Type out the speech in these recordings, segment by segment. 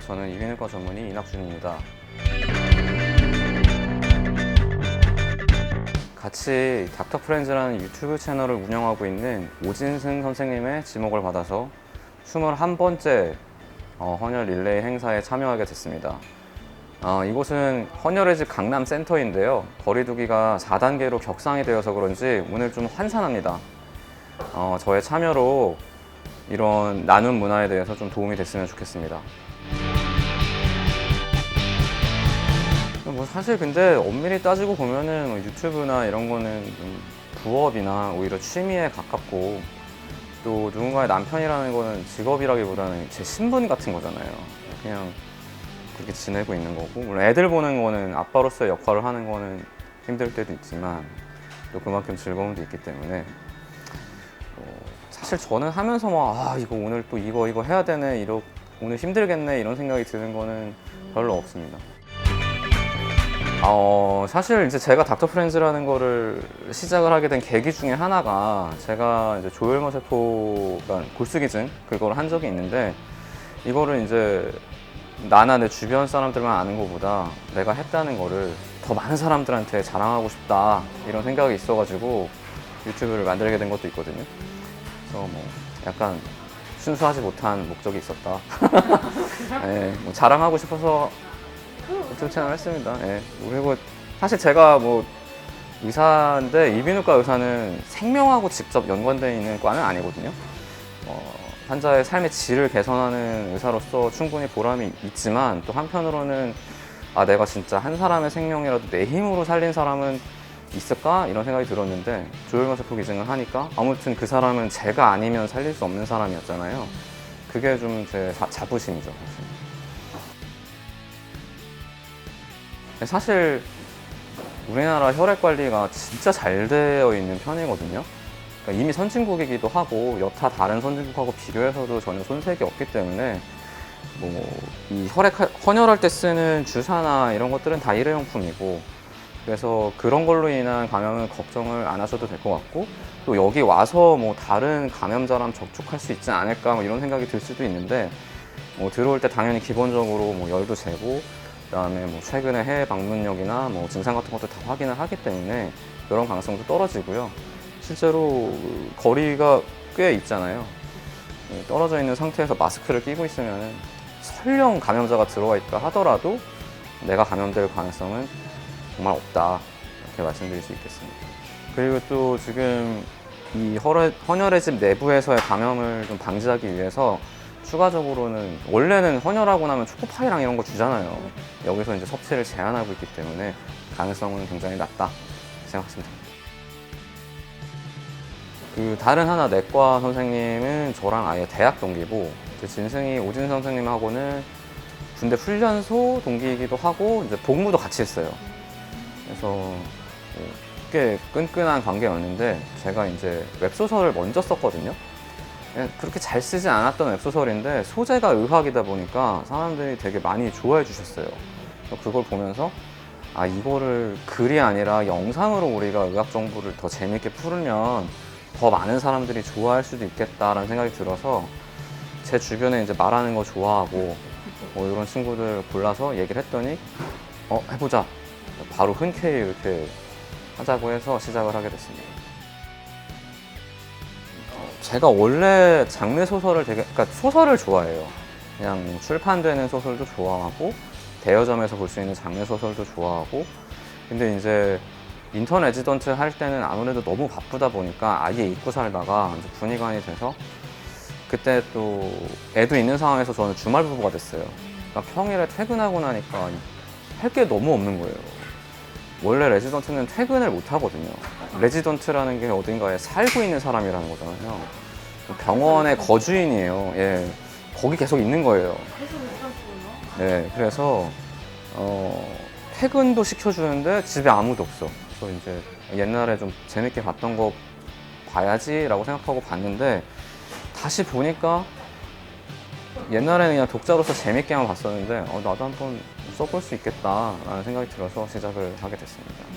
저는 이비인후과 전문의 이낙준입니다. 같이 닥터 프렌즈라는 유튜브 채널을 운영하고 있는 오진승 선생님의 지목을 받아서 21번째 어, 헌혈 릴레이 행사에 참여하게 됐습니다. 어, 이곳은 헌혈의 집 강남 센터인데요. 거리두기가 4단계로 격상이 되어서 그런지 오늘 좀 환산합니다. 어, 저의 참여로 이런 나눔 문화에 대해서 좀 도움이 됐으면 좋겠습니다. 뭐 사실 근데 엄밀히 따지고 보면은 뭐 유튜브나 이런 거는 좀 부업이나 오히려 취미에 가깝고 또 누군가의 남편이라는 거는 직업이라기보다는 제 신분 같은 거잖아요. 그냥 그렇게 지내고 있는 거고 물론 애들 보는 거는 아빠로서의 역할을 하는 거는 힘들 때도 있지만 또 그만큼 즐거움도 있기 때문에 뭐 사실 저는 하면서 막 아 이거 오늘 또 이거 이거 해야 되네 이러 오늘 힘들겠네 이런 생각이 드는 거는 별로 없습니다. 어, 사실 이제 제가 닥터 프렌즈라는 거를 시작을 하게 된 계기 중에 하나가 제가 이제 조혈모 세포가 골수기증 그걸 한 적이 있는데 이거를 이제 나나 내 주변 사람들만 아는 것보다 내가 했다는 거를 더 많은 사람들한테 자랑하고 싶다 이런 생각이 있어가지고 유튜브를 만들게 된 것도 있거든요. 그래서 뭐 약간 순수하지 못한 목적이 있었다. 네, 뭐 자랑하고 싶어서 채널 했습니다. 예. 그리고 사실 제가 뭐 의사인데 이비인후과 의사는 생명하고 직접 연관되어 있는 과는 아니거든요. 어, 환자의 삶의 질을 개선하는 의사로서 충분히 보람이 있지만 또 한편으로는 아 내가 진짜 한 사람의 생명이라도 내 힘으로 살린 사람은 있을까 이런 생각이 들었는데 조혈모세포 기증을 하니까 아무튼 그 사람은 제가 아니면 살릴 수 없는 사람이었잖아요. 그게 좀 제 자부심이죠. 사실. 사실 우리나라 혈액 관리가 진짜 잘 되어 있는 편이거든요. 그러니까 이미 선진국이기도 하고 여타 다른 선진국하고 비교해서도 전혀 손색이 없기 때문에 뭐 이 혈액 헌혈할 때 쓰는 주사나 이런 것들은 다 일회용품이고 그래서 그런 걸로 인한 감염은 걱정을 안 하셔도 될 것 같고 또 여기 와서 뭐 다른 감염자랑 접촉할 수 있지 않을까 뭐 이런 생각이 들 수도 있는데 뭐 들어올 때 당연히 기본적으로 뭐 열도 재고 그다음에 뭐 최근에 해외 방문력이나 뭐 증상 같은 것도 다 확인을 하기 때문에 그런 가능성도 떨어지고요. 실제로 그 거리가 꽤 있잖아요. 예, 떨어져 있는 상태에서 마스크를 끼고 있으면 설령 감염자가 들어와 있다 하더라도 내가 감염될 가능성은 정말 없다 이렇게 말씀드릴 수 있겠습니다. 그리고 또 지금 이 헌혈의 집 내부에서의 감염을 좀 방지하기 위해서 추가적으로는 원래는 헌혈하고 나면 초코파이랑 이런 거 주잖아요. 여기서 이제 섭취를 제한하고 있기 때문에 가능성은 굉장히 낮다 생각하시면 됩니다. 그 다른 하나 내과 선생님은 저랑 아예 대학 동기고 제 진승이 오진 선생님하고는 군대 훈련소 동기이기도 하고 이제 복무도 같이 했어요. 그래서 뭐꽤 끈끈한 관계였는데 제가 이제 웹소설을 먼저 썼거든요. 예, 그렇게 잘 쓰지 않았던 웹소설인데 소재가 의학이다 보니까 사람들이 되게 많이 좋아해 주셨어요. 그걸 보면서 아 이거를 글이 아니라 영상으로 우리가 의학 정보를 더 재밌게 풀으면 더 많은 사람들이 좋아할 수도 있겠다라는 생각이 들어서 제 주변에 이제 말하는 거 좋아하고 뭐 이런 친구들 골라서 얘기를 했더니 어 해보자 바로 흔쾌히 이렇게 하자고 해서 시작을 하게 됐습니다. 제가 원래 장르 소설을 되게 그러니까 소설을 좋아해요. 그냥 출판되는 소설도 좋아하고 대여점에서 볼 수 있는 장르 소설도 좋아하고 근데 이제 인턴 레지던트 할 때는 아무래도 너무 바쁘다 보니까 아예 잊고 살다가 이제 군의관이 돼서 그때 또 애도 있는 상황에서 저는 주말 부부가 됐어요. 그러니까 평일에 퇴근하고 나니까 할 게 너무 없는 거예요. 원래 레지던트는 퇴근을 못 하거든요. 레지던트라는 게 어딘가에 살고 있는 사람이라는 거잖아요. 병원의 거주인이에요. 예. 거기 계속 있는 거예요. 네, 그래서 어, 퇴근도 시켜주는데 집에 아무도 없어. 그래서 이제 옛날에 좀 재밌게 봤던 거 봐야지라고 생각하고 봤는데 다시 보니까 옛날에는 그냥 독자로서 재밌게만 봤었는데 어, 나도 한번 써볼 수 있겠다라는 생각이 들어서 시작을 하게 됐습니다.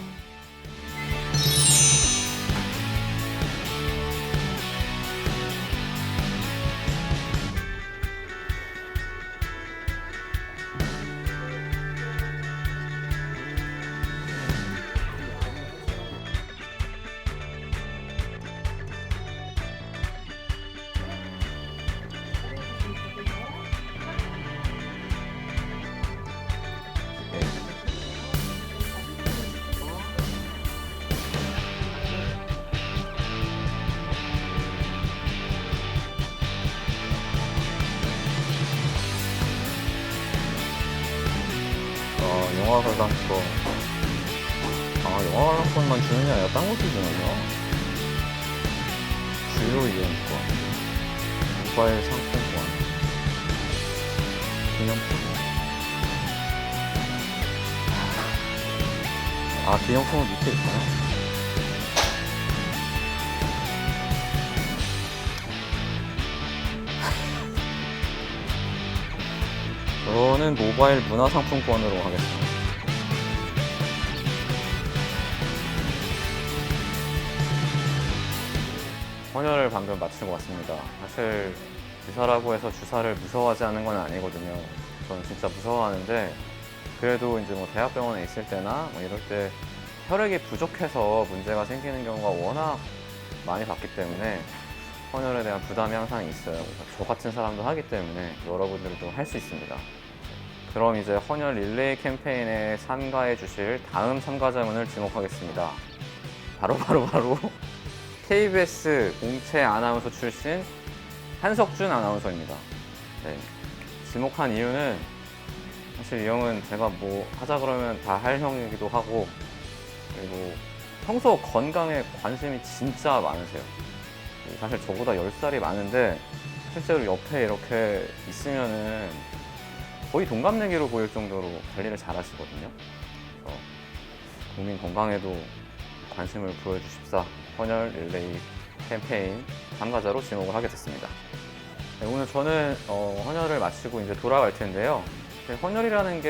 관람권. 아, 영화 관람권만 주는 게 아니라 딴 것도 주는구나. 주요 이용권, 모바일 상품권, 기념품. 아, 기념품은 밑에 있구나. 저는 모바일 문화상품권으로 하겠습니다. 헌혈을 방금 마치고 왔습니다. 사실 주사라고 해서 주사를 무서워하지 않는 건 아니거든요. 저는 진짜 무서워하는데 그래도 이제 뭐 대학병원에 있을 때나 뭐 이럴 때 혈액이 부족해서 문제가 생기는 경우가 워낙 많이 봤기 때문에 헌혈에 대한 부담이 항상 있어요. 저 같은 사람도 하기 때문에 여러분들도 할 수 있습니다. 그럼 이제 헌혈 릴레이 캠페인에 참가해 주실 다음 참가자분을 지목하겠습니다. 바로 바로 바로 KBS 공채 아나운서 출신 한석준 아나운서입니다. 네. 지목한 이유는 사실 이 형은 제가 뭐 하자 그러면 다 할 형이기도 하고 그리고 평소 건강에 관심이 진짜 많으세요. 사실 저보다 10살이 많은데 실제로 옆에 이렇게 있으면은 거의 동갑내기로 보일 정도로 관리를 잘 하시거든요. 국민 건강에도 관심을 보여주십사 헌혈 릴레이 캠페인 참가자로 지목을 하게 됐습니다. 네, 오늘 저는 어, 헌혈을 마치고 이제 돌아갈 텐데요. 근데 헌혈이라는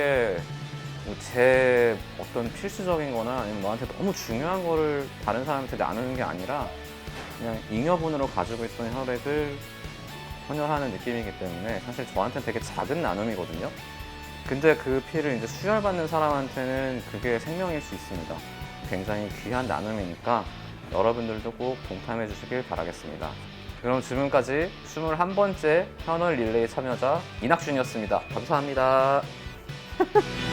게뭐제 어떤 필수적인 거나 아니면 너한테 너무 중요한 거를 다른 사람한테 나누는 게 아니라 그냥 잉여분으로 가지고 있던 혈액을 헌혈하는 느낌이기 때문에 사실 저한테는 되게 작은 나눔이거든요. 근데 그 피를 이제 수혈받는 사람한테는 그게 생명일 수 있습니다. 굉장히 귀한 나눔이니까 여러분들도 꼭 동참해 주시길 바라겠습니다. 그럼 지금까지 21번째 현월 릴레이 참여자 이낙준이었습니다. 감사합니다.